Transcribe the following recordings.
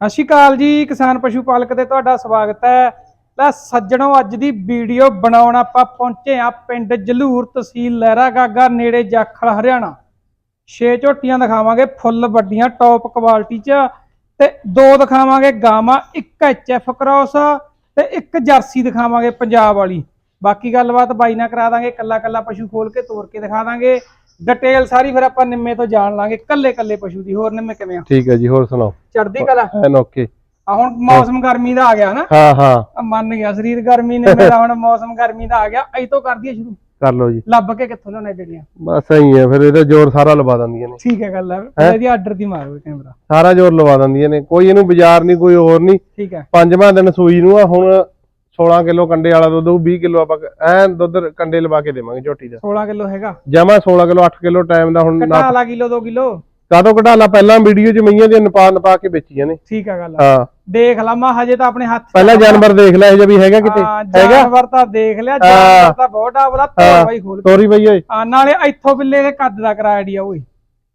ਸਤਿ ਸ਼੍ਰੀ ਅਕਾਲ ਜੀ, ਕਿਸਾਨ ਪਸ਼ੂ ਪਾਲਕ ਤੇ ਤੁਹਾਡਾ ਸਵਾਗਤ ਹੈ। ਲੈ ਸੱਜਣੋ, ਅੱਜ ਦੀ ਵੀਡੀਓ ਬਣਾਉਣ ਆਪਾਂ ਪਹੁੰਚੇ ਆ ਪਿੰਡ ਜਲੂਰ ਤਹਿਸੀਲ ਲਹਿਰਾ ਗਾਗਾ, ਨੇੜੇ ਜਾਖਲ, ਹਰਿਆਣਾ। ਛੇ ਝੋਟੀਆਂ ਦਿਖਾਵਾਂਗੇ, ਫੁੱਲ ਵੱਡੀਆਂ ਟੌਪ ਕੁਆਲਿਟੀ ਚ। ਤੇ ਦੋ ਦਿਖਾਵਾਂਗੇ ਗਾਵਾਂ, ਇੱਕ ਐਚਐਫ ਕ੍ਰਾਸ ਤੇ ਇੱਕ ਜਰਸੀ ਦਿਖਾਵਾਂਗੇ ਪੰਜਾਬ ਵਾਲੀ। ਬਾਕੀ ਗੱਲਬਾਤ ਬਾਈ ਨਾਲ ਕਰਾ ਦਾਂਗੇ ਕੱਲਾ ਕੱਲਾ ਪਸ਼ੂ ਖੋਲ ਕੇ ਤੋੜ ਕੇ ਦਿਖਾ ਦਾਂਗੇ। ਡਿਟੇਲ ਸਾਰੀ ਫਿਰ ਆਪਾਂ ਨਿੰਮੇ ਤੋਂ ਜਾਣ ਲਾਂਗੇ ਕੱਲੇ ਕੱਲੇ ਪਸ਼ੂ ਦੀ। ਹੋਰ ਨਿੰਮੇ ਕਿਵੇਂ ਆ? ਠੀਕ ਹੈ ਜੀ ਹੋਰ ਸੁਣਾਓ? ਚੜਦੀ ਕਲਾ? ਐਨ ਓਕੇ। ਆ ਹੁਣ ਮੌਸਮ ਗਰਮੀ ਦਾ ਆ ਗਿਆ ਨਾ? ਹਾਂ ਹਾਂ। ਆ ਮੰਨ ਗਿਆ ਸਰੀਰ ਗਰਮੀ ਨੇ ਮੇਰਾ ਹੁਣ ਮੌਸਮ ਗਰਮੀ ਦਾ ਆ ਗਿਆ। ਅਈ ਤੋਂ ਕਰ ਦਈਏ ਸ਼ੁਰੂ। ਕਰ ਲਓ ਜੀ। ਲੱਭ ਕੇ ਕਿੱਥੋਂ ਲਿਆਉਣੇ ਜਿਹੜੀਆਂ? ਬਸ ਐਂ ਹੈ ਫਿਰ ਇਹਦਾ ਜ਼ੋਰ ਸਾਰਾ ਲਵਾ ਦਿੰਦੀਆਂ ਨੇ। ਠੀਕ ਹੈ ਗੱਲ ਹੈ? ਇਹਦੀ ਆਰਡਰ ਦੀ ਮਾਰੋ ਕੈਮਰਾ। ਸਾਰਾ ਜ਼ੋਰ ਲਵਾ ਦਿੰਦੀਆਂ ਨੇ। ਕੋਈ ਇਹਨੂੰ ਬਾਜ਼ਾਰ ਨਹੀਂ ਕੋਈ ਹੋਰ ਨਹੀਂ ਠੀਕ ਹੈ। ਪੰਜਵਾਂ ਦਿਨ ਸੂਈ ਨੂੰ ਆ ਹੁਣ 16 ਕਿਲੋ ਕੰਡੇ ਵਾਲਾ ਦੁੱਧ ਉਹ 20 ਕਿਲੋ ਆਪਾਂ ਐਨ ਦੁੱਧ ਕੰਡੇ ਲਵਾ ਕੇ ਦੇਵਾਂਗੇ ਝੋਟੀ ਦਾ। 16 ਕਿਲੋ ਹੈਗਾ। ਜਮਾ 16 ਕਿਲੋ 8 ਕਿਲੋ ਟਾਈਮ ਦਾ ਹੁਣ ਘਟਾ ਲਾ ਕਿਲੋ 2 ਕਿਲੋ। ਕਾਦੋਂ ਘਟਾਲਾ? ਪਹਿਲਾਂ ਵੀਡੀਓ 'ਚ ਮਈਆਂ ਦੀਆਂ ਨਪਾ ਨਪਾ ਕੇ ਵੇਚੀਆਂ ਨੇ। ਠੀਕ ਹੈ ਗੱਲ ਹਾਂ। ਦੇਖ ਲਾ ਮਾ ਹਜੇ ਤਾਂ ਆਪਣੇ ਹੱਥ ਪਹਿਲਾਂ ਜਾਨਵਰ ਦੇਖ ਲੈ ਇਹ ਜਿਹਾ ਵੀ ਹੈਗਾ ਕਿਤੇ? ਹੈਗਾ? ਜਾਨਵਰ ਤਾਂ ਦੇਖ ਲਿਆ ਜਾਨਵਰ ਤਾਂ ਬਹੁਤ ਡਾਬਲਾ ਤੋੜ ਬਾਈ ਖੋਲ ਤੋਰੀ ਬਈ ਓਏ। ਆ ਨਾਲੇ ਇੱਥੋਂ ਬਿੱਲੇ ਦੇ ਕੱਦ ਦਾ ਕਰਾ ਆਈਡੀਆ ਓਏ।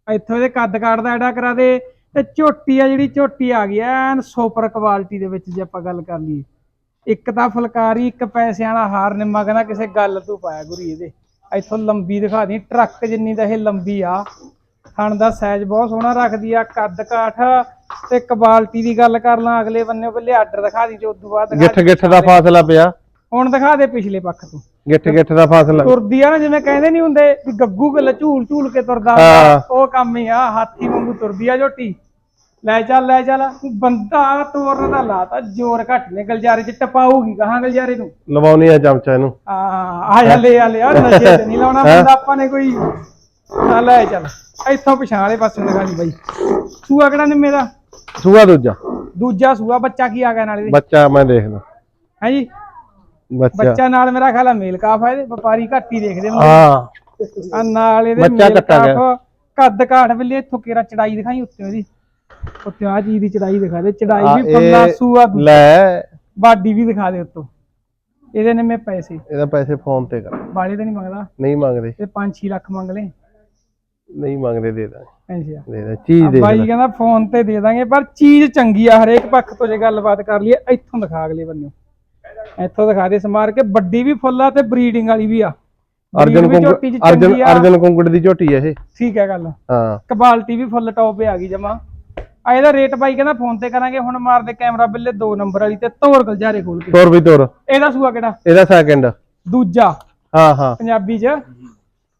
ਇੱਥੋਂ ਇਹਦੇ ਕੱਦ ਕਾਠ ਦਾ ਐਡਾ ਕਰਾ ਦੇ। ਤੇ ਝੋਟੀ ਆ ਜਿਹੜੀ ਝੋਟੀ ਆ ਗਈ ਐਨ ਸੁਪਰ ਕੁਆਲਿਟੀ ਦੇ ਵਿੱਚ ਜੇ ਆਪਾਂ ਗੱਲ ਕਰ ਲਈਏ। ਇੱਕ ਤਾਂ ਫੁਲਕਾਰੀ ਇੱਕ ਪੈਸਿਆਂ ਵਾਲਾ ਹਾਰ ਨਿੰਮਾ ਕਹਿੰਦਾ ਕਿਸੇ ਗੱਲ ਤੋਂ ਪਾਇਆ ਗੁਰੀ ਇਹਦੇ। ਇੱਥੋਂ ਲੰਬੀ ਦਿਖਾ ਦੀ ਟਰੱਕ ਜਿੰਨੀ ਦਾ ਇਹ ਲੰਬੀ ਆ। ਥਣ ਦਾ ਸਾਈਜ਼ ਬਹੁਤ ਸੋਹਣਾ ਰੱਖਦੀ ਆ ਕੱਦ ਕਾਠ ਤੇ ਕੁਆਲਿਟੀ ਦੀ ਗੱਲ ਕਰ ਲਾਂ ਅਗਲੇ ਬੰਨੇ ਬੱਲੇ ਆਰਡਰ ਦਿਖਾ ਦੀ ਤੇ ਉਸ ਤੋਂ ਬਾਅਦ ਗਿੱਠ ਗਿੱਠ ਦਾ ਫਾਸਲਾ ਪਿਆ। ਹੁਣ ਦਿਖਾ ਦੇ ਪਿਛਲੇ ਪੱਖ ਤੋਂ। ਗਿੱਠ ਗਿੱਠ ਦਾ ਫਾਸਲਾ। ਤੁਰਦੀ ਆ ਨਾ ਜਿਵੇਂ ਕਹਿੰਦੇ ਨਹੀਂ ਹੁੰਦੇ ਵੀ ਗੱਗੂ ਗੱਲ ਝੂਲ ਝੂਲ ਕੇ ਤੁਰਦਾ ਉਹ ਕੰਮ ਹੀ ਆ ਹਾਥੀ ਵਾਂਗੂ ਤੁਰਦੀ ਆ ਝੋਟੀ। ਲੈ ਚੱਲ ਲੈ ਚੱਲ। ਬੰਦਾ ਤੋਰਨ ਦਾ ਲਾਤਾ ਜ਼ੋਰ ਘੱਟ ਨੇ ਗਲਜਾਰੇ ਚ ਟਪਾਊਗੀ ਕਹਾਂ ਗਲਜਾਰੇ ਨੂੰ? ਲਵਾਉਣੀ ਆ ਚਮਚਾ ਇਹਨੂੰ। ਆ ਆ ਜਾ ਲੈ ਆ ਲੈ ਆ ਨਸ਼ੇ ਤੇ ਨਹੀਂ ਲਾਉਣਾ ਬੰਦਾ ਆਪਾਂ ਨੇ ਕੋਈ ਆ ਲੈ ਚੱਲ। ਇੱਥੋਂ ਪਛਾਣ ਵਾਲੇ ਪਾਸੇ ਲਗਾ ਲਈ ਬਾਈ। ਸੂਆ ਕਿਹੜਾ ਨੇ ਮੇਰਾ ਸੂਆ ਦੂਜਾ। ਦੂਜਾ ਸੂਆ ਬੱਚਾ ਕੀ ਆ ਗਿਆ ਨਾਲੇ ਬੱਚਾ ਮੈਂ ਦੇਖਦਾ। ਹੈ ਜੀ? ਬੱਚਾ। ਨਾਲ ਮੇਰਾ ਖਿਆਲ ਆ ਮੇਲ ਕਾਫ ਇਹਦੇ ਵਪਾਰੀ ਘੱਟ ਹੀ ਦੇਖਦੇ ਹਾਂ। ਆ ਨਾਲ ਇਹਦੇ ਬੱਚਾ ਮੇਲ ਕੱਟਾ ਗਿਆ। ਕੱਦ ਕਾਠ ਵੇਲੇ ਇੱਥੋਂ ਕੇਰਾ ਚੜਾਈ ਦਿਖਾਈ ਉੱਤੇ ਉਹਦੀ। ਉੱਤੇ ਆ ਚੀਜ਼ ਦੀ ਚੜਾਈ ਦਿਖਾ ਦੇ। ਚੜਾਈ ਆ, ਵੀ ਇਹ ਸੂਆ ਲੈ। ਬਾਡੀ ਵੀ ਦਿਖਾ ਦੇ ਉੱਤੋਂ। ਇਹਦੇ ਨੇ ਮੈਂ ਪੈਸੇ। ਇਹਦਾ ਪੈਸੇ ਫੋਨ ਤੇ ਕਰ। ਬਾਲੇ ਤਾਂ ਨਹੀਂ ਮੰਗਦਾ। ਨਹੀਂ ਮੰਗਦੇ। ਤੇ 5-6 ਲੱਖ ਮੰਗ ਲੈ। ਨਹੀਂ ਮੰਗਦੇ ਦੇ ਦਾਂ ਐਂਸਿਆ ਦੇ ਦਾਂ ਚੀਜ਼ ਦੇ ਬਾਈ ਕਹਿੰਦਾ ਫੋਨ ਤੇ ਦੇ ਦਾਂਗੇ ਪਰ ਚੀਜ਼ ਚੰਗੀ ਆ ਹਰੇਕ ਪੱਖ ਤੋਂ ਜੇ ਗੱਲਬਾਤ ਕਰ ਲਈਏ ਇੱਥੋਂ ਦਿਖਾ ਅਗਲੇ ਬੰਨਿਓ ਇੱਥੋਂ ਦਿਖਾ ਦੇ ਸਮਾਰ ਕੇ। ਵੱਡੀ ਵੀ ਫੁੱਲ ਆ ਤੇ ਬਰੀਡਿੰਗ ਵਾਲੀ ਵੀ ਆ। ਅਰਜਨ breed ਵੀ ਝੋਟੀ ਚ ਕੁੰਗੜ ਅਰਜਨ ਚੰਗੀ ਆ। ਅਰਜਨ ਕੁੰਗੜ ਦੀ ਝੋਟੀ ਹੈ ਇਹ। ਠੀਕ ਹੈ ਗੱਲ। ਹਾਂ। ਕੁਆਲਿਟੀ ਵੀ ਫੁੱਲ ਟੌਪ ਆ ਗਈ ਜਮਾ। ਆ ਇਹਦਾ ਰੇਟ ਬਾਈ ਕਹਿੰਦਾ ਫੋਨ ਤੇ ਕਰਾਂਗੇ ਹੁਣ ਮਾਰਦੇ ਕੈਮਰਾ ਬਿੱਲੇ ਦੋ ਨੰਬਰ ਵਾਲੀ ਤੇ ਤੋਰ ਗਲਜਾਰੇ ਖੋਲ ਕੇ। ਤੋਰ ਵੀ ਤੋਰ। ਇਹਦਾ ਸੂਆ ਕਿਹੜਾ? ਇਹਦਾ ਸੈਕਿੰਡ ਦੂਜਾ। ਹਾਂ ਹਾਂ। ਪੰਜਾਬੀ ਚ।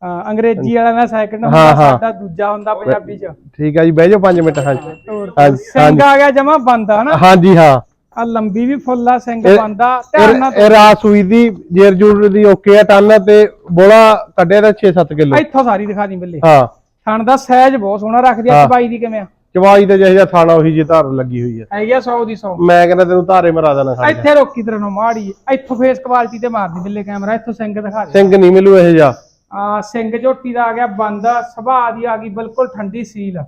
ਹਾਂ ਅੰਗਰੇਜ਼ੀ ਵਾਲਾ ਦਾ ਸੈਕਿੰਡ ਹਾਂ, ਹੁੰਦਾ ਹਾਂ। ਸਾਡਾ ਦੂਜਾ ਹੁੰਦਾ ਪੰਜਾਬੀ ਚ। ਠੀਕ ਆ ਜੀ ਬਹਿ ਜਾਓ 5 ਮਿੰਟ ਹਾਂਜੀ, ਸਿੰਘ ਆ ਗਿਆ ਜਮਾ ਬੰਦਾ ਹਨਾ? ਹਾਂਜੀ ਹਾਂ। ਆ ਲੰਬੀ ਵੀ ਫੁੱਲ ਆ ਸਿੰਘ ਬੰਦਾ ਧਿਆਨ ਨਾਲ ਇਹ ਇਹ ਰਾਤ ਸੂਈ ਦੀ ਜੇਰ ਜੂਰ ਦੀ ਓਕੇ ਆ ਟਨ ਤੇ ਬੋਲਾ ਕੱਢਿਆ ਦਾ 6-7 ਕਿਲੋ। ਇੱਥੋਂ ਸਾਰੀ ਦਿਖਾ ਦੀ ਬੱਲੇ। ਹਾਂ। ਥਣ ਦਾ ਸਾਈਜ਼ ਬਹੁਤ ਸੋਹਣਾ ਰੱਖਦੀ ਆ ਹਾਂ। ਚਬਾਈ ਦੀ ਕਿਵੇਂ ਆ? ਚਵਾਈ ਤੇ ਜਿਹੜਾ ਥਾਣਾ ਉਹੀ ਜੀ ਧਾਰ ਲੱਗੀ ਹੋਈ ਹੈ ਹੈਗੀ ਆ 100 ਦੀ 100 ਮੈਂ ਕਹਿੰਦਾ ਤੈਨੂੰ ਧਾਰੇ ਮਰਾ ਦੇਣਾ ਜਾ ਇੱਥੇ ਰੋਕੀ ਤਰ੍ਹਾਂ ਨੂੰ ਮਾੜੀ ਇੱਥੋਂ ਫੇਸ ਕੁਆਲਿਟੀ ਤੇ ਮਾਰਦੀ ਬੱਲੇ ਕੈਮਰਾ ਇੱਥੋਂ ਸਿੰਘ ਦਿਖਾ ਦੇ। ਸਿੰਘ ਨਹੀਂ ਮਿਲੂ ਇਹ ਜਾ ਆ ਸਿੰਘ ਝੋਟੀ ਦਾ ਆ ਗਿਆ ਬੰਦ ਸੁਭਾਅ ਦੀ ਆ ਗਈ ਬਿਲਕੁਲ ਠੰਡੀ ਸੀਲ।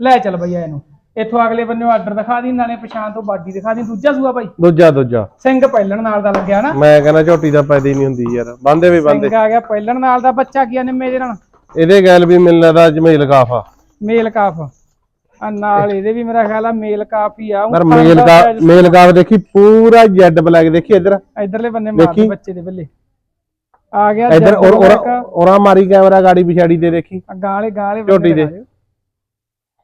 ਲੈ ਚੱਲ ਬਈਆ ਇਹਨੂੰ। ਇੱਥੋਂ ਅਗਲੇ ਬੰਨੇ ਆਰਡਰ ਦਿਖਾ ਦੀ ਨਾਲੇ ਪਛਾਣ ਤੋਂ ਬਾਡੀ ਦਿਖਾ ਦੀ। ਦੂਜਾ ਸੂਆ ਬਾਈ। ਦੂਜਾ ਦੂਜਾ। ਸਿੰਘ ਪਹਿਲਣ ਨਾਲ ਦਾ ਲੱਗਿਆ ਨਾ। ਮੈਂ ਕਹਿੰਦਾ ਝੋਟੀ ਦਾ ਪੈਦਾ ਹੀ ਨਹੀਂ ਹੁੰਦੀ ਯਾਰ। ਬੰਦੇ ਵੀ ਬੰਦੇ। ਸਿੰਘ ਆ ਗਿਆ ਪਹਿਲਣ ਨਾਲ ਦਾ ਬੱਚਾ ਕੀ ਨਿੰਮੇ ਦੇ ਨਾਲ? ਇਹਦੇ ਗੈਲ ਵੀ ਮਿਲਣਾ ਦਾ ਜਮੇਲ ਕਾਫਾ ਮੇਲ ਕਾਫ। ਆ ਨਾਲ ਇਹਦੇ ਵੀ ਮੇਰਾ ਖਿਆਲ ਆ ਮੇਲ ਕਾਫ ਹੀ ਆ। ਪਰ ਮੇਲ ਦਾ ਮੇਲ ਕਾਫ ਦੇਖੀ ਪੂਰਾ ਜੈਡ ਬਲੈਕ ਦੇਖੀ ਇੱਧਰ। ਇਧਰਲੇ ਬੰਨੇ ਮਾਰਦੇ। ਬੱਚੇ ਦੇ ਬੱਲੇ। ਆ ਗਿਆ ਇੱਧਰ ਔਰ ਔਰ ਮਾਰੀ ਕੈਮਰਾ ਗਾੜੀ ਪਿਛਾੜੀ ਤੇ ਦੇਖੀ। ਗਾਲੇ ਗਾਲੇ ਝੋਟੀ ਦੇ।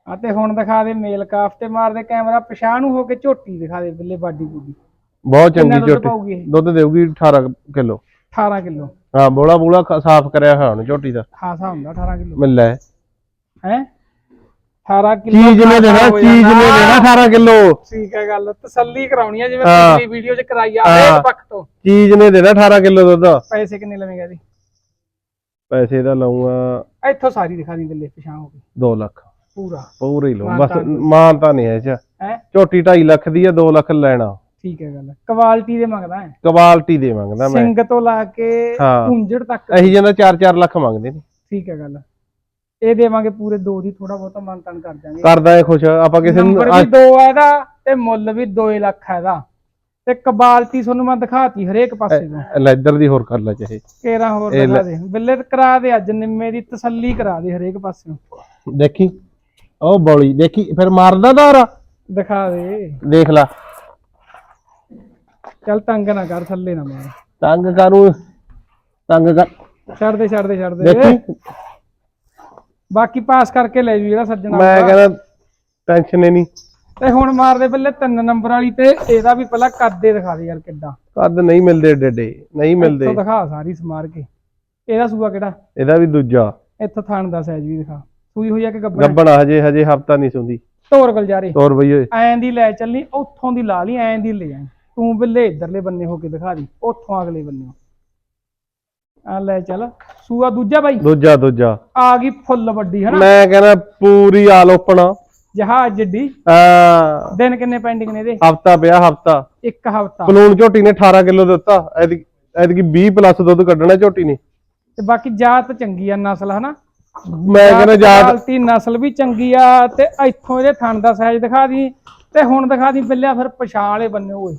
ਆ ਤੇ ਹੁਣ ਦਿਖਾ ਦੇ ਮੇਲ ਕਾਫ ਤੇ ਮਾਰਦੇ ਕੈਮਰਾ ਪਛਾਣ ਨੂੰ ਹੋ ਕੇ ਝੋਟੀ ਦਿਖਾ ਦੇ ਬੱਲੇ ਬਾਡੀ ਬੂਡੀ। ਬਹੁਤ ਚੰਗੀ ਝੋਟੀ। ਦੁੱਧ ਦੇਊਗੀ 18 ਕਿਲੋ। 18 ਕਿਲੋ। ਹਾਂ ਬੋਲਾ ਬੋਲਾ ਸਾਫ਼ ਕਰਿਆ ਹੋਇਆ ਹੁਣ ਝੋਟੀ ਦਾ। ਖਾਸਾ ਹੁੰਦਾ 18 ਕਿਲੋ। ਮਿਲ ਲੈ। ਹੈ? 18 ਕਿਲੋ ਚੀਜ਼ ਨੇ ਦੇਣਾ ਹੋ ਚੀਜ਼ ਨੇ। ਦੇਣਾ 18 ਕਿਲੋ। ਠੀਕ ਹੈ ਗੱਲ ਤਸੱਲੀ ਕਰਾਉਣੀ ਹੈ ਜਿਵੇਂ ਹਾਂ। ਪਿਛਲੀ ਵੀਡੀਓ 'ਚ ਕਰਾਈ ਆ ਹਾਂ। ਹਰੇਕ ਪੱਖ ਤੋਂ। ਚੀਜ਼ ਨੇ ਦੇਣਾ 18 ਕਿਲੋ ਦੁੱਧ। ਪੈਸੇ ਕਿੰਨੇ ਲਵੇਂਗਾ ਜੀ? ਪੈਸੇ ਦਾ ਲਾਉਂਗਾ ਇੱਥੋਂ ਸਾਰੀ ਦਿਖਾ ਦੀ ਬੱਲੇ ਪਛਾਣ ਹੋ ਕੇ। 2 ਲੱਖ। ਪੂਰਾ। ਪੂਰਾ ਹੀ ਮਾਨ ਬਸ। ਮਾਨ ਤਾਂ ਨਹੀਂ ਹੈ ਚ। ਹੈ? ਝੋਟੀ 2.5 ਲੱਖ ਦੀ ਆ 2 ਲੱਖ ਲੈਣਾ। ਠੀਕ ਹੈ ਗੱਲ। ਕੁਆਲਿਟੀ ਦੇ ਮੰਗਦਾ ਹੈ। ਕੁਆਲਿਟੀ ਦੇ ਮੰਗਦਾ ਮੈਂ। ਸਿੰਘ ਤੋਂ ਲਾ ਕੇ ਹਾਂ। ਪੁੰਜੜ ਤੱਕ। ਅਹੀ ਜਾਂਦਾ 4-4 ਲੱਖ ਮੰਗਦੇ ਨੇ। ਠੀਕ ਹੈ ਗੱਲ। ਇਹ ਦੇਵਾਂਗੇ ਪੂਰੇ ਦੋ ਦੀ ਥੋੜਾ ਬਹੁਤਾ ਮਾਨਤਾਨ ਕਰ ਦਾਂਗੇ ਕਰਦਾ ਇਹ ਖੁਸ਼ ਆਪਾਂ ਕਿਸੇ ਨੂੰ ਨੰਬਰ ਵੀ ਦੋ ਹੈ ਇਹਦਾ ਤੇ ਮੁੱਲ ਵੀ 2 ਲੱਖ ਹੈ ਇਹਦਾ। ਤੇ ਕਬਾਲਤੀ ਤੁਹਾਨੂੰ ਮੈਂ ਦਿਖਾਤੀ ਹਰੇਕ ਪਾਸੇ ਤੋਂ। ਲੈਦਰ ਦੀ ਹੋਰ ਕਰ ਲੈ ਚਾਹੇ। ਕੇਰਾ ਹੋਰ ਦਿਖਾ ਦੇ। ਬਿੱਲੇ ਕਰਾ ਦੇ ਅੱਜ ਨਿੰਮੇ ਦੀ ਤਸੱਲੀ ਕਰਾ ਦੇ ਹਰੇਕ ਪਾਸੇ ਦੇਖੀ ਉਹ ਬੌਲੀ ਦੇਖੀ ਫਿਰ ਮਾਰਦਾ ਦਾਰਾ ਦਿਖਾ ਦੇ। ਦੇਖ ਲਾ। ਚੱਲ ਤੰਗ ਨਾ ਕਰ ਥੱਲੇ ਨਾ ਮਾਰ। ਤੰਗ ਕਰੂ। ਤੰਗ ਕਰ। ਛੱਡ ਦੇ ਛੱਡ ਦੇ ਛੱਡ ਦੇ। ਦੇਖੀ। ਬਾਕੀ ਪਾਸ ਕਰਕੇ ਲੈ ਜੂ ਜਿਹੜਾ ਸੱਜਣਾ ਮੈਂ। ਕਹਿੰਦਾ ਟੈਨਸ਼ਨ ਹੀ ਨਹੀਂ। ਤੇ ਹੁਣ ਮਾਰਦੇ ਪਹਿਲੇ ਤਿੰਨ ਨੰਬਰ ਵਾਲੀ ਤੇ ਇਹਦਾ ਵੀ ਪਹਿਲਾਂ ਕੱਦੇ ਦਿਖਾ ਦੇ ਯਾਰ ਕਿੱਡਾ। ਕੱਦ ਨਹੀਂ ਮਿਲਦੇ ਏਡੇ ਨਹੀਂ ਮਿਲਦੇ। ਇੱਥੋਂ ਦਿਖਾ ਸਾਰੀ ਸਮਾਰ ਕੇ। ਇਹਦਾ ਸੂਆ ਕਿਹੜਾ? ਇਹਦਾ ਵੀ ਦੂਜਾ। ਇੱਥੋਂ ਥਣ ਦਾ ਸਾਈਜ਼ ਵੀ ਦਿਖਾ। ਸੂਈ ਹੋਈ ਆ ਕਿ ਗੱਬੜ ਗੱਬਣ ਹਜੇ ਹਜੇ ਹਫਤਾ ਨਹੀਂ ਸੁੰਦੀ। ਢੋਰ ਗਲਜਾਰੇ। ਤੋਰ ਬਈ ਓਏ। ਐਂ ਦੀ ਲੈ ਚੱਲਣੀ ਉੱਥੋਂ ਦੀ ਲਾ ਲਈ ਐਂ ਦੀ ਲੈ ਜਾਈਂ ਤੂੰ ਬਿੱਲੇ ਇਧਰਲੇ ਬੰਨੇ ਹੋ ਕੇ ਦਿਖਾ ਦੀ ਉੱਥੋਂ ਅਗਲੇ ਬੰਨੇ ਆ ਲੈ ਚੱਲ ਸੂਆ ਦੂਜਾ ਬਾਈ? ਦੂਜਾ ਦੂਜਾ। ਆ ਗਈ ਫੁੱਲ ਵੱਡੀ ਹਨਾ? ਮੈਂ ਕਹਿੰਦਾ ਪੂਰੀ ਆਲ ਓਪਨ ਜਹਾਜ਼ ਜੱਡੀ। ਆ। ਦਿਨ ਕਿੰਨੇ ਪੈਂਡਿੰਗ ਨੇ ਇਹਦੇ? ਹਫਤਾ ਪਿਆ ਹਫਤਾ। ਇੱਕ ਹਫਤਾ। ਪਲੂਣ ਝੋਟੀ ਨੇ 18 ਕਿਲੋ ਦਿੱਤਾ। ਐਤਕੀ ਐਤਕੀ 20 ਪਲੱਸ ਦੁੱਧ ਕੱਢਣਾ ਝੋਟੀ ਨੇ। ਤੇ ਬਾਕੀ ਜਾਤ ਚੰਗੀ ਆ ਨਸਲ ਹਨਾ? ਮੈਂ ਕਹਿੰਦਾ ਜਾਤ ਕੁਆਲਿਟੀ ਨਸਲ ਵੀ ਚੰਗੀ ਆ ਤੇ ਇੱਥੋਂ ਇਹਦੇ ਥਣ ਦਾ ਸਾਈਜ਼ ਦਿਖਾ ਦੀ। ਤੇ ਹੁਣ ਦਿਖਾ ਦੀ ਬਿੱਲਿਆ ਫਿਰ ਪਛਾਣ ਵਾਲੇ ਬੰਨੇ ਓਏ।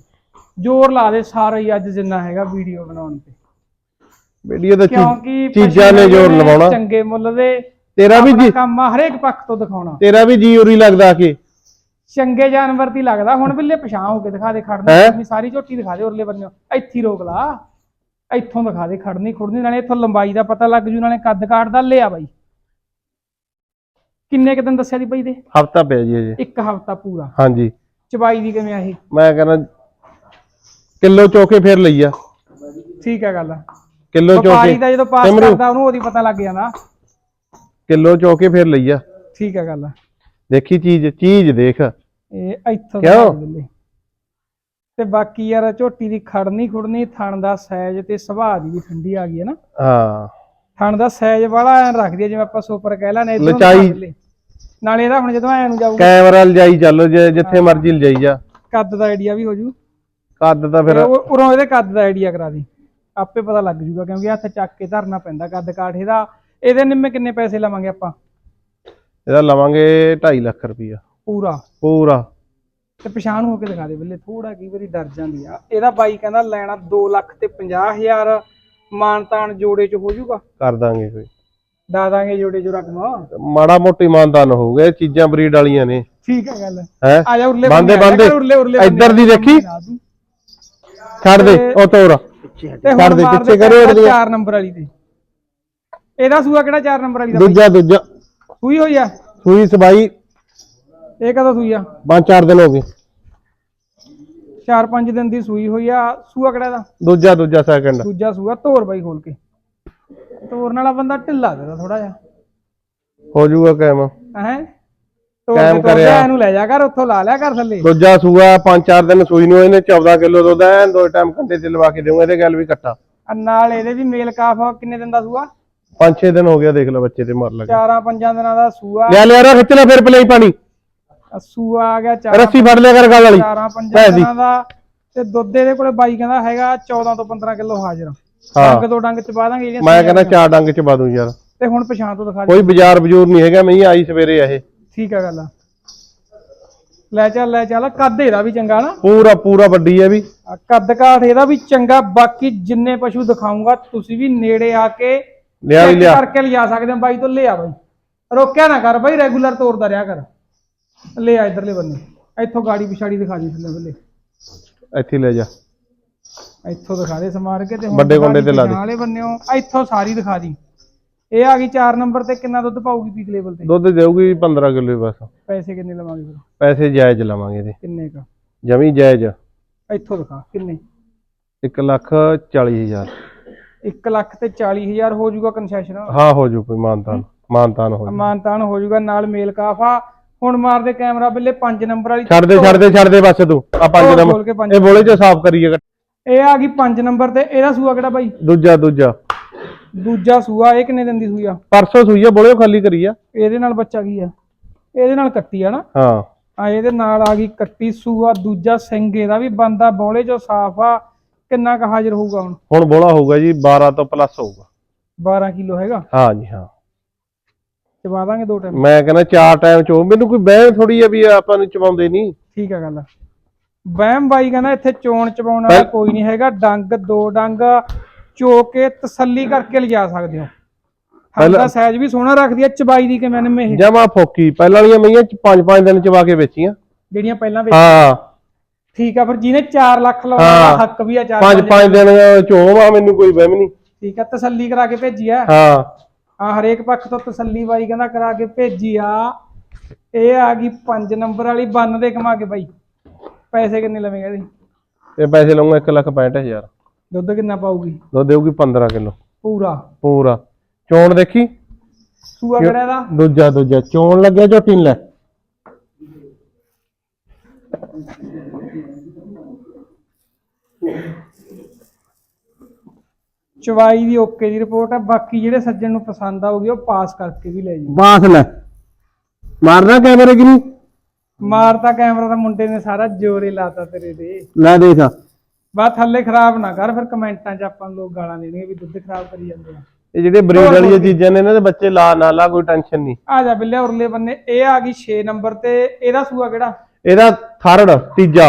ਜ਼ੋਰ ਲਾ ਦੇ ਸਾਰਾ ਅੱਜ ਜਿੰਨਾ ਹੈਗਾ ਵੀਡੀਓ ਬਣਾਉਣ ਤੇ। ਵੀਡੀਓ ਦਾ ਕਿਉਂਕਿ ਚੀਜ਼ਾਂ ਨੇ ਜ਼ੋਰ ਲਵਾਉਣਾ। ਚੰਗੇ ਮੁੱਲ ਦੇ ਤੇਰਾ ਵੀ ਜੀ ਕੰਮ ਆ ਹਰੇਕ ਪੱਖ ਤੋਂ ਦਿਖਾਉਣਾ। ਤੇਰਾ ਵੀ ਜੀ ਉਰੀ ਲੱਗਦਾ ਕਿ। ਚੰਗੇ ਜਾਨਵਰ ਦੀ ਲੱਗਦਾ ਹੁਣ ਬਿੱਲੇ ਪਛਾਣ ਹੋ ਕੇ ਦਿਖਾ ਦੇ? ਖੜਨੀ ਸਾਰੀ ਝੋਟੀ ਦਿਖਾ ਦੇ ਉਰਲੇ ਬੰਨੇ ਇੱਥੇ ਰੋਕ ਲਾ। ਇੱਥੋਂ ਦਿਖਾ ਦੇ ਖੜਨੀ ਖੁੜਨੀ ਨਾਲੇ ਇੱਥੋਂ ਲੰਬਾਈ ਦਾ ਪਤਾ ਲੱਗ ਜੂ ਨਾਲੇ ਕੱਦ ਕਾਠ ਦਾ ਲਿਆ ਬਾਈ। ਕਿੰਨੇ ਕੁ ਦਿਨ ਦੱਸਿਆ ਦੀ ਬਾਈ ਦੇ? ਹਫਤਾ ਪਿਆ ਜੀ ਅਜੇ ਇੱਕ ਹਫਤਾ ਪੂਰਾ। ਹਾਂਜੀ। ਚਬਾਈ ਦੀ ਕਿਵੇਂ ਆ ਇਹ? ਮੈਂ ਕਹਿੰਦਾ ਕਿਲੋ ਚੋਕੇ ਫੇਰ ਲਈ ਆ। ਠੀਕ ਹੈ ਗੱਲ ਕਿਲੋ ਵਪਾਰੀ ਚੋਕੇ ਦਾ ਜਦੋਂ ਪਾਸ ਸਿਮਰੂ। ਕਰਦਾ ਉਹਨੂੰ ਉਹਦੀ ਪਤਾ ਲੱਗ ਜਾਂਦਾ। ਕਿਲੋ ਚੋਕੇ ਫੇਰ ਲਈ ਆ। ਠੀਕ ਹੈ ਗੱਲ ਦੇਖੀ ਚੀਜ਼ ਚੀਜ਼ ਦੇਖ। ਇਹ ਇੱਥੋਂ ਕਿਉਂ? ਦੇ। ਤੇ ਬਾਕੀ ਯਾਰ ਝੋਟੀ ਦੀ ਖੜਨੀ ਖੁੜਨੀ ਥਣ ਦਾ ਸਾਈਜ਼ ਤੇ ਸੁਭਾਅ ਦੀ ਵੀ ਠੰਡੀ ਆ ਗਈ ਹੈ ਨਾ। ਹਾਂ। ਥਣ ਦਾ ਸਾਈਜ਼ ਵਾਲਾ ਐਂ ਰੱਖਦੀ ਹੈ ਜਿਵੇਂ ਆਪਾਂ ਸੁਪਰ ਕਹਿ ਇੱਧਰੋਂ ਲਚਾਈ। ਨਾਲੇ ਇਹਦਾ ਹੁਣ ਜਦੋਂ ਐਂ ਨੂੰ ਜਾਊਗਾ। ਕੈਮਰਾ ਲਜਾਈ ਚੱਲੋ ਜੇ ਜਿੱਥੇ ਮਰਜ਼ੀ ਲਜਾਈ ਜਾ। ਕੱਦ ਦਾ ਆਈਡੀਆ ਵੀ ਹੋ ਜੂ। ਕੱਦ ਤਾਂ ਫਿਰ ਉਰੋਂ ਇਹਦੇ ਕੱਦ ਦਾ ਆਈਡੀਆ ਕਰਾ ਦੀ। ਆਪੇ ਪਤਾ ਲੱਗ ਜੂਗਾ ਕਿਉਂਕਿ ਹੱਥ ਚੱਕ ਕੇ ਧਰਨਾ ਪੈਂਦਾ ਕੱਦ ਕਾਠ ਇਹਦਾ। ਇਹਦੇ ਨਿੰਮੇ ਕਿੰਨੇ ਪੈਸੇ ਲਵਾਂਗੇ ਆਪਾਂ? ਇਹਦਾ ਲਵਾਂਗੇ 2.5 ਲੱਖ ਰੁਪਈਆ। ਪੂਰਾ? ਪੂਰਾ। ਤੇ ਪਛਾਣ ਹੋ ਕੇ ਦਿਖਾ ਦੇ ਬੱਲੇ ਥੋੜਾ ਕਈ ਵਾਰੀ ਡਰ ਜਾਂਦੀ ਆ। ਇਹਦਾ ਬਾਈ ਕਹਿੰਦਾ ਲੈਣਾ 2 ਲੱਖ ਤੇ 50000 ਮਾਨਤਾਨ ਜੋੜੇ ਚ ਹੋ ਜਾਊਗਾ ਕਰ ਦਾਂਗੇ ਕੋਈ। ਦਾ ਦਾਂਗੇ ਜੋੜੇ ਚ ਰਕਮ। ਮਾੜਾ ਮੋਟੀ ਇਮਾਨਦਾਨ ਹੋਊਗਾ ਇਹ ਚੀਜ਼ਾਂ ਬਰੀਡ ਵਾਲੀਆਂ ਨੇ। ਠੀਕ ਹੈ ਗੱਲ। ਹੈ? ਆ ਜਾ ਉਰਲੇ ਬੰਦੇ ਜਾ ਬੰਦੇ। ਇੱਧਰ ਦੀ ਦੇਖੀ। ਛੱਡ ਦੇ ਉਹ ਤੋਰ। ਤੇ ਛੱਡ ਹੁਣ ਦੇ, ਮਾਰ ਪਿੱਛੇ ਦੇ ਕਰੋ ਇਹਦੀਆਂ। ਚਾਰ ਨੰਬਰ ਵਾਲੀ ਤੇ। ਇਹਦਾ ਸੂਆ ਕਿਹੜਾ 4 ਨੰਬਰ ਵਾਲੀ ਦਾ? ਦੂਜਾ ਦੂਜਾ। ਸੂਈ ਹੋਈ ਆ? ਸੂਈ ਸਬਾਈ। ਇਹ ਕਦੋਂ ਸੂਈ ਆ? ਪੰਜ ਚਾਰ ਦਿਨ ਹੋ ਗਏ। 4-5 ਦਿਨ ਦੀ ਸੂਈ ਹੋਈ ਆ। ਸੂਆ ਕਿਹੜਾ ਦਾ ਦੂਜਾ ਦੂਜਾ ਸੈਕਿੰਡ ਦੂਜਾ ਸੂਆ ਧੋਰ ਬਾਈ ਖੋਲ ਕੇ। ਧੋਰਨ ਵਾਲਾ ਬੰਦਾ ਢਿੱਲਾ ਦੇਦਾ ਥੋੜਾ ਜਿਹਾ। ਹੋ ਜਾਊਗਾ ਕਾਇਮ ਹੈ? ਤੋਰ ਕਾਇਮ ਕਰਿਆ। ਇਹਨੂੰ ਲੈ ਜਾ ਕਰ ਉੱਥੋਂ ਲਾ ਲਿਆ ਕਰ ਥੱਲੇ। ਦੂਜਾ ਸੂਆ ਪੰਜ ਚਾਰ ਦਿਨ ਸੂਈ ਨੂੰ ਇਹਨੇ 14 ਕਿਲੋ ਦੁੱਧ ਐ ਦੋ ਟਾਈਮ ਕੰਡੇ ਤੇ ਲਵਾ ਕੇ ਦੇਵਾਂਗੇ ਇਹਦੇ ਗੱਲ ਵੀ ਕੱਟਾ ਨਾਲ ਇਹਦੇ ਵੀ ਮੇਲ ਕਾਫ ਕਿੰਨੇ ਦਿਨ ਦਾ ਸੂਆ? ਪੰਜ ਛੇ ਦਿਨ ਹੋ ਗਿਆ ਦੇਖ ਲੈ ਬੱਚੇ ਤੇ ਮਰ ਲੱਗੇ। ਚਾਰਾਂ ਪੰਜਾਂ ਦਿਨਾਂ ਦਾ ਸੂਆ। ਲਿਆ ਲਿਆ ਰਾ ਖਿੱਚ ਲੈ ਫਿਰ ਪਲੇਈ ਪਾਣੀ। ਸੂਆ ਆ ਗਿਆ ਚਾਰਾਂ ਰੱਸੀ ਫੜ ਲਿਆ ਕਰ ਗੱਲ ਵਾਲੀ। ਚਾਰਾਂ ਪੰਜਾਂ। ਦਿਨਾਂ ਦਾ। ਤੇ ਦੁੱਧ ਇਹਦੇ ਕੋਲੇ ਬਾਈ ਕਹਿੰਦਾ ਹੈਗਾ 14 ਤੋਂ 15 ਕਿਲੋ ਹਾਜ਼ਰ। ਹਾਂ। ਡੰਗ ਦੋ ਡੰਗ ਚ ਪਾ ਦਾਂਗੇ ਜਿਹੜੀਆਂ ਮੈਂ ਕਹਿੰਦਾ ਚਾਰ ਡੰਗ ਚ ਪਾ ਦੂੰ ਯਾਰ। ਤੇ ਹੁਣ ਪਛਾਣ ਤੋਂ ਦਿਖਾ ਕੋਈ ਬਾਜ਼ਾਰ ਬਜੂਰ ਨਹੀਂ ਹੈਗਾ ਮੈਂ ਆਈ ਸਵੇਰੇ ਇਹ। ਠੀਕ ਆ ਗੱਲ ਲੈ ਚੱਲ ਲੈ ਚੱਲ ਕੱਦ ਇਹਦਾ ਵੀ ਚੰਗਾ ਨਾ। ਪੂਰਾ ਪੂਰਾ ਵੱਡੀ ਹੈ ਵੀ। ਆ ਕੱਦ ਕਾਠ ਇਹਦਾ ਵੀ ਚੰਗਾ ਬਾਕੀ ਜਿੰਨੇ ਪਸ਼ੂ ਦਿਖਾਉਂਗਾ ਤੁਸੀਂ ਵੀ ਨੇੜੇ ਆ ਕੇ ਲਿਆ ਵੀ check ਲਿਆ। ਕਰਕੇ ਲਿਜਾ ਸਕਦੇ ਹੋ ਬਾਈ ਤੋਂ ਲਿਆ ਬਾਈ। ਰੋਕਿਆ ਨਾ ਕਰ ਬਾਈ ਰੈਗੂਲਰ ਤੋਰਦਾ ਰਿਹਾ ਕਰ। ਲੈ ਆ ਇਧਰਲੇ ਬੰਨੇ। ਇੱਥੋਂ ਗਾੜੀ ਪਿਛਾੜੀ ਦਿਖਾ ਦੀ ਥੱਲੇ ਬੱਲੇ ਇੱਥੇ ਲੈ ਜਾ। ਇੱਥੋਂ ਦਿਖਾ ਦੇ ਸਮਾਰ ਕੇ ਤੇ ਹੁਣ ਵੱਡੇ ਦੀ ਤੇ ਲਾ ਦੇ। ਵਾਲੇ ਬੰਨਿਓ। ਇੱਥੋਂ ਸਾਰੀ ਦਿਖਾ ਦੀ। ਇਹ ਆ ਗਈ 4 ਨੰਬਰ ਤੇ ਕਿੰਨਾ ਦੁੱਧ ਪਾਊਗੀ ਪੀਕ ਲੈਵਲ ਤੇ? ਦੁੱਧ ਦੇਊਗੀ 15 ਕਿਲੋ ਬਸ। ਪੈਸੇ ਕਿੰਨੇ ਲਵਾਂਗੇ ਫਿਰ? ਪੈਸੇ ਜਾਇਜ਼ ਲਵਾਂਗੇ ਇਹਦੇ। ਕਿੰਨੇ ਕਾ? ਜਮੀ ਜਾਇਜ਼। ਇੱਥੋਂ ਦਿਖਾ ਕਿੰਨੇ? 1 ਲੱਖ 40 ਹਜ਼ਾਰ। 1 ਲੱਖ ਤੇ 40000 ਹੋ ਜਾਊਗਾ ਕਨਸੈਸ਼ਨ ਹਾਂ ਹੋ ਜੂ ਕੋਈ ਮਾਨਤਾਨ। ਮਾਨਤਾਨ ਹੋ ਜੂ ਮਾਨਤਾਨ ਹੋ ਜਾਊਗਾ ਨਾਲ ਮੇਲ ਕਾਫਾ ਹੁਣ ਮਾਰਦੇ ਕੈਮਰਾ ਬਿੱਲੇ 5 ਨੰਬਰ ਵਾਲੀ ਛੱਡ ਦੇ ਛੱਡ ਦੇ ਛੱਡ ਦੇ ਬਸ ਤੂੰ। ਆ ਪੰਜ ਉਹ ਨੰਬਰ। ਇਹ ਬੋਲੇ ਚ ਸਾਫ਼ ਕਰੀਏ। ਇਹ ਆ ਗਈ 5 ਨੰਬਰ ਤੇ ਇਹਦਾ ਸੂਆ ਕਿਹੜਾ ਬਾਈ? ਦੂਜਾ ਦੂਜਾ। ਦੂਜਾ ਸੂਆ ਇਹ ਕਿੰਨੇ ਦਿਨ ਦੀ ਸੂਈ ਆ? ਪਰਸੋਂ ਸੂਈ ਆ ਬੋਲੇ ਖਾਲੀ ਕਰੀ ਆ। ਇਹਦੇ ਨਾਲ ਬੱਚਾ ਕੀ ਆ? ਇਹਦੇ ਨਾਲ ਕੱਟੀ ਆ ਨਾ? ਹਾਂ। ਆ ਇਹਦੇ ਨਾਲ ਆ ਗਈ ਕੱਟੀ ਸੂਆ ਦੂਜਾ ਸਿੰਘ ਇਹਦਾ ਵੀ ਬੰਦਾ ਬੋਲੇ ਚੋਂ ਸਾਫ਼ ਆ। ਕਿੰਨਾ ਕ ਹਾਜ਼ਰ ਹੋਊਗਾ ਹੁਣ? ਹੁਣ ਬੋਲਾ ਹੋਊਗਾ ਜੀ 12 ਤੋਂ ਪਲੱਸ ਹੋਊਗਾ। 12 ਕਿਲੋ ਹੈਗਾ? ਹਾਂ ਜੀ ਹਾਂ। ਚਵਾ ਦਾਂਗੇ ਦੋ ਟਾਈਮ ਮੈਂ ਕਹਿੰਦਾ ਚਾਰ ਟਾਈਮ ਚੋ ਮੈਨੂੰ ਕੋਈ ਬਹਿ ਥੋੜੀ ਆ ਵੀ ਆਪਾਂ ਨੂੰ ਚਵਾਉਂਦੇ ਨਹੀਂ। ਠੀਕ ਆ ਗੱਲ ਬਹਿਮ ਬਾਈ ਕਹਿੰਦਾ ਇੱਥੇ ਚੋਣ ਚਵਾਉਣ ਵਾਲਾ ਕੋਈ ਨਹੀਂ ਹੈਗਾ ਡੰਗ ਦੋ ਡੰਗ ਚੋ ਕੇ ਤਸੱਲੀ ਕਰਕੇ ਲਿਜਾ ਸਕਦੇ ਹੋ। ਹੰਦਾ ਪਹਿਲਾਂ- ਸਾਈਜ਼ ਵੀ ਸੋਹਣਾ ਰੱਖਦੀ ਆ ਚਬਾਈ ਦੀ ਕਿਵੇਂ ਨੇ ਇਹ? ਜਮਾ ਫੋਕੀ। ਪਹਿਲਾਂ ਵਾਲੀਆਂ ਮਈਆਂ ਚ ਪੰਜ ਪੰਜ ਦਿਨ ਚਵਾ ਕੇ ਵੇਚੀਆਂ। ਜਿਹੜੀਆਂ ਪਹਿਲਾਂ ਵੇਚ ਹਾਂ। ਠੀਕ ਆ ਫਿਰ ਜਿਹਨੇ 4 ਲੱਖ ਲਾਉਣਾ ਹਾਂ। ਦਾ ਹੱਕ ਵੀ ਆ ਚਾਰ ਪੰਜ ਪੰਜ ਦਿਨ ਚੋਵਾ ਮੈਨੂੰ ਕੋਈ ਵਹਿਮ ਨਹੀਂ। ਠੀਕ ਆ ਤਸੱਲੀ ਕਰਾ ਕੇ ਭੇਜੀ ਆ। ਹਾਂ। ਹਾਂ ਹਰੇਕ ਪੱਖ ਤੋਂ ਤਸੱਲੀ ਬਾਈ ਕਹਿੰਦਾ ਕਰਾ ਕੇ ਭੇਜੀ ਆ। ਇਹ ਆ ਗਈ 5 ਨੰਬਰ ਵਾਲੀ ਬੰਨ ਦੇ ਕਮਾ ਕੇ ਬਾਈ। ਪੈਸੇ ਕਿੰਨੇ ਲਵੇਂਗਾ ਇਹਦੇ? ਤੇ ਪੈਸੇ ਲਵਾਂਗਾ 1 ਲੱਖ 65000 ਦੁੱਧ ਕਿੰਨਾ ਪਾਊਗੀ? ਦੁੱਧ ਦੇਊਗੀ 15 ਕਿਲੋ। ਪੂਰਾ? ਪੂਰਾ। ਚੋਣ ਦੇਖੀ? ਸੂਆ ਕਿਹੜਾ ਇਹਦਾ? ਦੂਜਾ ਦੂਜਾ। ਚੋਣ ਲੱਗਿਆ ਝੋਟੀ ਲੈ ਚਵਾਈ ਦੀ ਓਕੇ ਦੀ ਰਿਪੋਰਟ ਆ। ਬਾਕੀ ਜਿਹੜੇ ਸੱਜਣ ਨੂੰ ਪਸੰਦ ਆਊਗੀ ਉਹ ਪਾਸ ਕਰਕੇ ਵੀ ਲੈ ਜੀ ਬਾਸ ਲੈ। ਮਾਰਨਾ ਕੈਮਰੇ ਕਿ ਨਹੀਂ? ਮਾਰਤਾ ਕੈਮਰਾ ਦਾ ਮੁੰਡੇ ਨੇ ਸਾਰਾ ਜ਼ੋਰ ਹੀ ਲਾਤਾ ਤੇਰੇ ਤੇ। ਲੈ ਦੇਖ ਬਾ ਥੱਲੇ ਖਰਾਬ ਨਾ ਕਰ ਫਿਰ ਕਮੈਂਟਾਂ 'ਚ ਆਪਾਂ ਨੂੰ ਲੋਕ ਗਾਲਾਂ ਦੇਣਗੇ ਵੀ ਦੁੱਧ ਖਰਾਬ ਕਰੀ ਜਾਂਦੇ ਆ। ਇਹ ਜਿਹੜੇ ਬਰੀਡ ਵਾਲੀਆਂ ਚੀਜ਼ਾਂ ਨੇ ਇਹਨਾਂ ਦੇ ਬੱਚੇ ਲਾ ਨਾ ਲਾ ਕੋਈ ਟੈਨਸ਼ਨ ਨਹੀਂ। ਆ ਜਾ ਬਿੱਲਿਆ ਉਰਲੇ ਬੰਨੇ ਇਹ ਆ ਗਈ 6 ਨੰਬਰ ਤੇ ਇਹਦਾ ਸੂਆ ਕਿਹੜਾ? ਇਹਦਾ ਥਰਡ ਤੀਜਾ।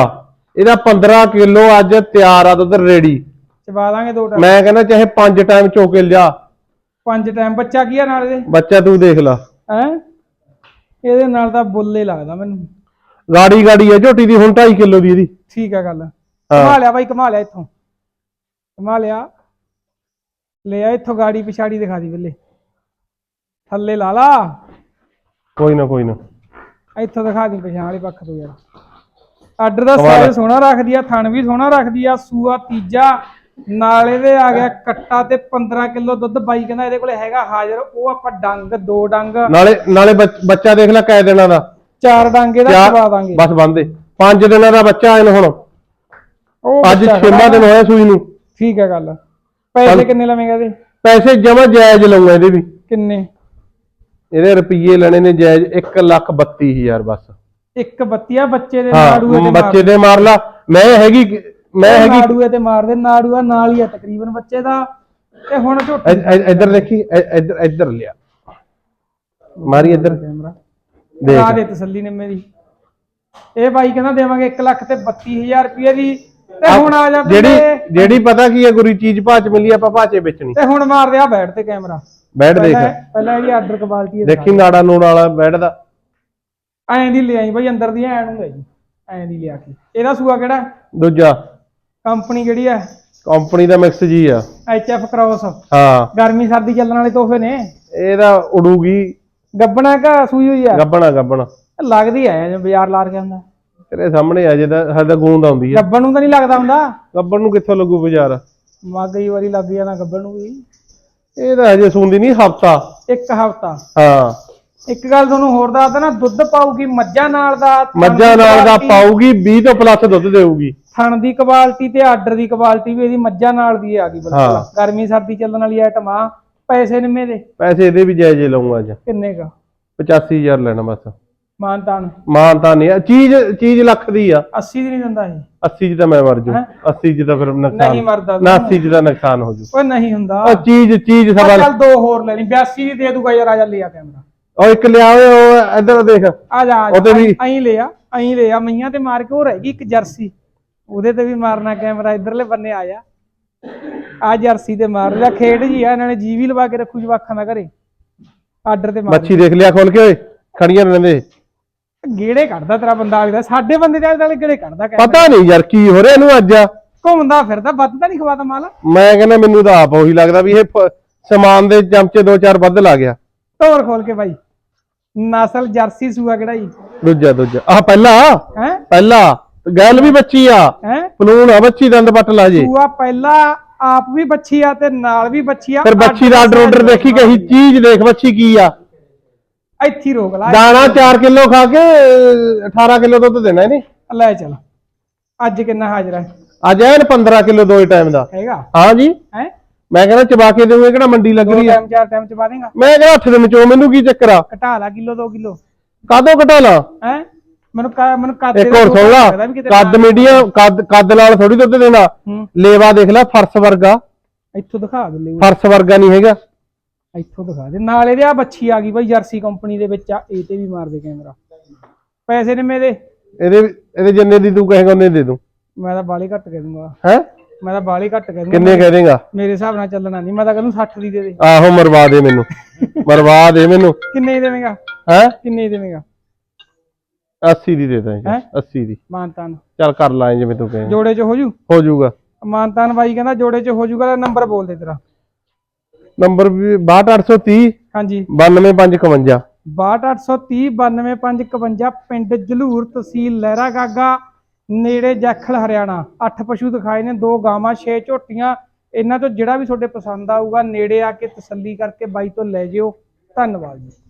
ਇਹਦਾ 15 ਕਿਲੋ ਅੱਜ ਤਿਆਰ ਆ ਦੁੱਧ ਰੈਡੀ ਚਵਾ ਦਾਂਗੇ ਦੋ ਟਾਈਮ ਮੈਂ ਕਹਿੰਦਾ ਚਾਹੇ ਪੰਜ ਟਾਈਮ ਚੋਕੇ ਲਿਆ। ਪੰਜ ਟਾਈਮ ਬੱਚਾ ਕੀ ਆ ਨਾਲ ਇਹਦੇ? ਬੱਚਾ ਤੂੰ ਦੇਖ ਲਾ। ਹੈ? ਇਹਦੇ ਨਾਲ ਤਾਂ ਬੁੱਲੇ ਲੱਗਦਾ ਮੈਨੂੰ। ਗਾੜੀ ਗਾੜੀ ਹੈ ਝੋਟੀ ਦੀ ਹੁਣ 2.5 ਕਿਲੋ ਦੀ ਇਹਦੀ। ਠੀਕ ਆ ਗੱਲ। ਕਮਾ ਲਿਆ ਬਾਈ ਕਮਾ ਲਿਆ ਇੱਥੋਂ। ਕਮਾ ਲਿਆ। ਲੈ ਆ ਇੱਥੋਂ ਗਾੜੀ ਪਿਛਾੜੀ ਦਿਖਾ ਦੀ ਬਿੱਲੇ ਥੱਲੇ ਲਾ ਲਾ। ਕੋਈ ਨਾ ਕੋਈ ਨਾ। ਇੱਥੋਂ ਦਿਖਾ ਦੀ ਪਛਾਣ ਵਾਲੇ ਪੱਖ ਤੋਂ ਯਾਰ। ਆਰਡਰ ਦਾ ਸਾਈਜ਼ ਸੋਹਣਾ ਰੱਖਦੀ ਆ ਥਣ ਵੀ ਸੋਹਣਾ ਰੱਖਦੀ ਆ ਸੂਆ ਤੀਜਾ ਨਾਲ ਇਹਦੇ ਆ ਗਿਆ ਕੱਟਾ ਤੇ 15 ਕਿਲੋ ਦੁੱਧ। ਬਾਈ ਕਹਿੰਦਾ ਇਹਦੇ ਕੋਲੇ ਹੈਗਾ ਹਾਜ਼ਰ ਉਹ ਆਪਾਂ ਡੰਗ ਦੋ ਡੰਗ। ਨਾਲੇ ਨਾਲੇ ਬੱਚ- ਦੇਖ ਲੈ ਕੈ ਦਿਨਾਂ ਦਾ। ਚਾਰ ਡੰਗ ਇਹਦਾ ਚਵਾ ਦਾਂਗੇ। ਬਸ ਬੰਦੇ ਪੰਜ ਦਿਨਾਂ ਦਾ ਬੱਚਾ ਇਹਨ ਹੁਣ। ਉਹ ਅੱਜ ਬੱਚਾ 6ਵਾਂ ਦਿਨ ਹੋਇਆ ਸੂਈ ਨੂੰ। ਠੀਕ ਹੈ ਗੱਲ। ਪੈਸੇ ਕਿੰਨੇ ਲਵੇਂਗਾ ਇਹਦੇ? ਪੈਸੇ ਜਮਾ ਜਾਇਜ਼ ਲਊਗਾ ਇਹਦੇ ਵੀ। ਕਿੰਨੇ? ਇਹਦੇ ਰੁਪਈਏ ਲੈਣੇ ਨੇ ਜਾਇਜ਼ 1 ਲੱਖ 32000 ਬਸ। ਇੱਕ ਬੱਤੀਆ ਬੱਚੇ ਦੇ ਨਾੜੂਏ ਤੇ ਬੱਚੇ ਦੇ ਮਾਰ ਲਾ। ਮੈਂ ਹੈਗੀ ਮੈਂ ਹੈਗੀ ਨਾੜੂਏ ਤੇ ਮਾਰਦੇ ਨਾੜੂਆ ਨਾਲ ਹੀ ਆ ਤਕਰੀਬਨ ਬੱਚੇ ਦਾ। ਤੇ ਹੁਣ ਝੋਟੀ ਇ- ਇ- ਇੱਧਰ ਦੇਖੀ ਇ- ਇੱਧਰ ਇੱਧਰ ਲਿਆ। ਮਾਰੀ ਇੱਧਰ। ਕੈਮਰਾ। ਦੇਖ। ਆ ਦੇ ਤਸੱਲੀ ਨੇ ਮੇਰੀ ਇਹ ਬਾਈ ਕਹਿੰਦਾ ਦੇਵਾਂਗੇ 1 ਲੱਖ ਤੇ 32000 ਰੁਪਏ ਦੀ। ਤੇ ਹੁਣ ਆ ਜਾ ਜਿਹੜੀ ਜਿਹੜੀ ਪਤਾ ਕੀ ਹੈ ਗੁਰੀ ਚੀਜ਼ ਭਾਚ ਮਿਲੀ ਆਪਾਂ ਭਾਚੇ ਵੇਚਣੀ। ਤੇ ਹੁਣ ਮਾਰ ਦਿਆ ਬੈਠ ਤੇ ਕੈਮਰਾ। ਬੈਠ ਦੇਖ। ਪਹਿਲਾਂ ਪਹਿਲਾਂ ਇਹਦੀ ਆਰਡਰ ਕੁਆਲਿਟੀ ਦੇਖੀ ਨਾੜਾ ਨੂੜ ਵਾਲਾ ਬੈਠ ਦਾ। ਐਂ ਦੀ ਲਿਆਈ ਬਾਈ ਅੰਦਰ ਦੀ ਐਂ ਨੂੰ ਲੈ ਜੀ। ਐਂ ਦੀ ਲਿਆ ਕੇ। ਇਹਦਾ ਸੂਆ ਕਿਹੜਾ? ਦੂਜਾ। ਕੰਪਨੀ ਕਿਹੜੀ ਹੈ ਕੰਪਨੀ ਦਾ ਮਿਕਸ ਜੀ ਆ। HF cross. ਹਾਂ। ਗਰਮੀ ਸਰਦੀ ਚੱਲਣ ਵਾਲੇ ਤੋਹਫੇ ਨੇ। ਇਹਦਾ ਉਡੂਗੀ। ਗੱਬਣਾ ਕਾ ਸੂਈ ਹੋਈ ਆ? ਗੱਬਣਾ ਗੱਬਣਾ। ਲੱਗਦੀ ਆ ਜਿਵੇਂ ਬਾਜ਼ਾਰ ਲਾਰ ਕੇ ਹੁੰਦਾ ਤੇਰੇ ਸਾਹਮਣੇ ਆ ਜਿਹਦਾ ਸਾਡਾ ਗੂੰਦ ਆਉਂਦੀ ਆ। ਗੱਬਣ ਨੂੰ ਤਾਂ ਨਹੀਂ ਲੱਗਦਾ ਹੁੰਦਾ? ਗੱਬਣ ਨੂੰ ਕਿੱਥੋਂ ਲੱਗੂ ਬਾਜ਼ਾਰ? ਮਾ ਕਈ ਵਾਰੀ ਲੱਗ ਜਾਂਦਾ ਗੱਬਣ ਨੂੰ ਵੀ। ਇਹ ਤਾਂ ਹਜੇ ਸੁਣਦੀ ਨਹੀਂ ਹਫਤਾ। ਇੱਕ ਹਫਤਾ। ਹਾਂ। ਇੱਕ ਗੱਲ ਤੁਹਾਨੂੰ ਹੋਰ ਦੱਸਦਾ ਨਾ ਦੁੱਧ ਪਾਊਗੀ ਮੱਝਾਂ ਨਾਲ ਦਾ ਮੱਝਾਂ ਦੀ ਨਾਲ ਦਾ ਪਾਊਗੀ 20 ਤੋਂ ਪਲੱਸ ਦੁੱਧ ਦੇਊਗੀ। ਥਣ ਦੀ ਕੁਆਲਿਟੀ ਤੇ ਆਰਡਰ ਦੀ ਕੁਆਲਿਟੀ ਵੀ ਇਹਦੀ ਮੱਝਾਂ ਨਾਲ ਦੀ ਆ ਗਈ ਬਿਲਕੁਲ। ਗਰਮੀ ਸਰਦੀ ਚੱਲਣ ਵਾਲੀ ਆਈਟਮ ਆ। ਪੈਸੇ ਨਿੰਮੇ ਦੇ। ਪੈਸੇ ਇਹਦੇ ਵੀ ਜਾਇਜ਼ ਹੀ ਲਊਂਗਾ ਅੱਜ। ਕਿੰਨੇ ਕਾ? 85000 ਲੈਣਾ ਬਸ। ਮਾਨਤਾਨ ਮਾਨ ਤਾਂ ਨਹੀਂ। ਆ, ਚੀਜ਼ ਚੀਜ਼ ਲੱਖ ਦੀ ਆ। 80 ਦੀ ਨਹੀਂ ਦਿੰਦਾ ਇਹ। 80 ਚ ਤਾਂ ਮੈਂ ਮਰ ਜੂ। ਹੈਂ? 80 ਚ ਤਾਂ ਫਿਰ ਨੁਕਸਾਨ ਨਹੀਂ ਮਰਦਾ ਨਾ 80 ਚ ਤਾਂ ਨੁਕਸਾਨ ਹੋ ਜੂ। ਓਏ ਨਹੀਂ ਹੁੰਦਾ। ਉਹ ਚੀਜ਼ ਚੀਜ਼ ਆ ਸਵਾਲ ਚੱਲ ਦੋ ਹੋਰ ਲੈਣੀ 82 ਦੀ ਦੇ ਦੂਗਾ ਯਾਰ ਆ ਜਾ ਲਿਆ ਕੈਮਰਾ। ਉਹ ਇੱਕ ਲਿਆ ਓਏ ਉਹ ਇੱਧਰ ਦੇਖ। ਆ ਜਾ ਆ ਉਹਤੇ ਜਾ ਵੀ- ਐਂ ਲਿਆ ਐਂ ਲਿਆ। ਮਈਆਂ ਤੇ ਮਾਰ ਕੇ ਉਹ ਰਹਿ ਗਈ ਇੱਕ ਜਰਸੀ। ਉਹਦੇ ਤੇ ਵੀ ਮਾਰਨਾ ਕੈਮਰਾ। ਇਧਰਲੇ ਬੰਨੇ ਆ ਜਾ। ਆ ਜਰਸੀ ਤੇ ਮਾਰ ਲਿਆ। ਖੇਡ ਜੀ ਆ। ਇਹਨਾਂ ਨੇ ਜੀ ਵੀ ਲਵਾ ਕੇ ਰੱਖੂ ਜਵਾਖਾਂ ਦਾ ਘਰੇ। ਆਰਡਰ ਤੇ ਮਾਰ ਮੱਛੀ ਦੇਖ ਲਿਆ ਖੋਲ ਕੇ ਓਏ। ਖੜੀਆਂ ਰਹਿੰਦੇ ਗੇੜੇ ਕੱਢਦਾ ਤੇਰਾ ਬੰਦਾ ਆਗਦਾ ਸਾਡੇ ਬੰਦੇ ਦੇ ਆਲੇ ਗੇੜੇ ਕੱਢਦਾ ਕੈਮਰਾ ਪਤਾ ਨਹੀਂ ਯਾਰ ਕੀ ਹੋ ਰਿਹਾ ਇਹਨੂੰ ਅੱਜ। ਘੁੰਮਦਾ ਫਿਰਦਾ ਵੱਧ ਤਾਂ ਨਹੀਂ ਖਵਾਤਾ ਮਾਲ? ਮੈਂ ਕਹਿੰਦਾ ਮੈਨੂੰ ਤਾਂ ਆਪ ਉਹੀ ਲੱਗਦਾ ਵੀ ਇਹ ਫ- ਸਮਾਨ ਦੇ ਚਮਚੇ ਦੋ ਚਾਰ ਵੱਧ ਲਾ ਗਿਆ। ਢੋਰ ਖੋਲ ਕੇ ਬਾਈ। ਨਸਲ ਜਰਸੀ ਸੂਆ ਕਿਹੜਾ ਜੀ ਦੂਜਾ ਦੂਜਾ। ਆਹ ਪਹਿਲਾ? ਹੈ? ਪਹਿਲਾ। ਗੈਲ ਵੀ ਬੱਚੀ ਆ। ਹੈ? ਆ ਬੱਚੀ ਦੰਦ ਪੱਟ ਲਾ ਜੇ। ਸੂਆ ਪਹਿਲਾ ਆਪ ਵੀ ਬੱਚੀ ਆ ਤੇ ਨਾਲ ਵੀ ਬੱਚੀ ਆ। ਫਿਰ ਬੱਚੀ ਦਾ ਆਰਡਰ ਆਰਡਰ ਦੇਖੀ ਕਹੀ ਚੀਜ਼ ਦੇਖ ਬੱਚੀ ਕੀ ਆ। ਇੱਥੇ ਹੀ ਰੋਕ ਲਾ ਦਾਣਾ 4 ਕਿਲੋ ਖਾ ਕੇ ਅਹ, 18 ਕਿਲੋ ਦੁੱਧ ਦੇਣਾ ਇਹਨੇ। ਲੈ ਚੱਲ ਅੱਜ ਕਿੰਨਾ ਹਾਜ਼ਰ ਹੈ? ਅੱਜ ਐਨ 15 ਕਿਲੋ ਦੋਏ ਟਾਈਮ ਦਾ। ਹੈਗਾ? ਹਾਂ ਜੀ। ਹੈ? ਮੈਂ ਕਹਿੰਦਾ ਚਬਾ ਕੇ ਦੇਵਾਂਗੇ ਕਿਹੜਾ ਮੰਡੀ ਲੱਗ ਦੋ ਰਹੀ ਆ? ਟਾਈਮ ਚਾਰ ਟਾਈਮ ਚ ਪਾ ਦੇਗਾ? ਮੈਂ ਕਹਿੰਦਾ ਹੱਥ ਦੇ ਵਿੱਚੋਂ ਮੈਨੂੰ ਕੀ ਚੱਕਰ ਆ? ਘਟਾ ਲਾ ਕਿਲੋ 2 ਕਿਲੋ। ਕਾਦੋਂ ਘਟਾ ਲਾ? ਹੈ? ਮੈਨੂੰ ਕਾ ਮੈਨੂੰ ਕੱਦ ਇੱਕ ਦੇ ਹੋਰ ਦੋ ਸੁਣ ਲਾ। ਕੱਦ ਮੀਡੀਅਮ ਕੱਦ ਕੱਦ ਨਾਲ ਥੋੜੀ ਦੁੱਧ ਦੇਣਾ। ਹੂੰ। ਲੇਵਾ ਦੇਖ ਲੈ ਫਰਸ਼ ਵਰਗਾ। ਇੱਥੋਂ ਦਿਖਾ ਦੇ ਲੈ ਫਰਸ਼ ਵਰਗਾ ਨਹੀਂ ਹੈਗਾ। ਇੱਥੋਂ ਦਿਖਾ ਦੇ। ਨਾਲ ਇਹਦੇ ਆ ਬੱਚੀ ਆ ਗਈ ਬਾਈ ਜਰਸੀ ਕੰਪਨੀ ਦੇ ਵਿੱਚ ਆ ਇਹ ਤੇ ਵੀ ਮਾਰ ਦੇ ਕੈਮਰਾ। ਪੈਸੇ ਨੇ ਮੇਰੇ। ਇਹਦੇ ਇਹਦੇ ਜਿੰਨੇ ਦੀ ਤੂੰ ਕਹੇਗਾ ਉਹਨੇ ਦੇ ਦੂੰ। ਮੈਂ ਤਾਂ ਬਾਲੀ ਘੱਟ ਕਹਿ ਦੂੰਗਾ। ਹੈ? ਮੈਂ ਤਾਂ ਬਾਲੀ ਘੱਟ ਕਹਿ ਦੂੰਗਾ। ਕਿੰਨੇ ਕਹਿ ਦੇਗਾ? ਮੇਰੇ ਹਿਸਾਬ ਨਾਲ ਚੱਲਣਾ ਨਹੀਂ। ਮੈਂ ਤਾਂ ਕਹਿੰਦਾ 60 ਦੀ ਦੇ ਦੇ। ਆਹੋ ਮਰਵਾ ਦੇ ਮੈਨੂੰ। ਮਰਵਾ ਦੇ ਮੈਨੂੰ। ਕਿੰਨੇ ਦੀ ਦੇਵੇਂਗਾ? ਹੈ? ਕਿੰਨੇ ਦੀ ਦੇਵੇਂਗਾ? 80 ਦੀ ਦੇ ਦਾਂ ਜੀ ਹੈਂ? 80 ਦੀ। ਮਾਨਤਾਨ। ਚੱਲ ਕਰ ਲਾਂ ਜਿਵੇਂ ਤੂੰ ਕਹੇ ਜੋੜੇ 'ਚ ਹੋ ਜੂ? ਹੋ ਜਾਊਗਾ ਮਾਨਤਾਨ ਬਾਈ ਕਹਿੰਦਾ ਜੋੜੇ 'ਚ ਹੋ ਜੂਗਾ ਨੰਬਰ ਬੋਲ ਦੇ ਤੇਰਾ। ਨੰਬਰ ਵੀ 62830 ਹਾਂਜੀ। 92551 62830 92551 ਪਿੰਡ ਜਲੂਰ ਤਹਿਸੀਲ ਲਹਿਰਾ ਗਾਗਾ ਨੇੜੇ ਜੈਖਲ ਹਰਿਆਣਾ। ਅੱਠ ਪਸ਼ੂ ਦਿਖਾਏ ਨੇ ਦੋ ਗਾਵਾਂ ਛੇ ਝੋਟੀਆਂ। ਇਹਨਾਂ ਤੋਂ ਜਿਹੜਾ ਵੀ ਤੁਹਾਡੇ ਪਸੰਦ ਆਊਗਾ ਨੇੜੇ ਆ ਕੇ ਤਸੱਲੀ ਕਰਕੇ ਬਾਈ ਤੋਂ ਲੈ ਜਿਓ। ਧੰਨਵਾਦ ਜੀ।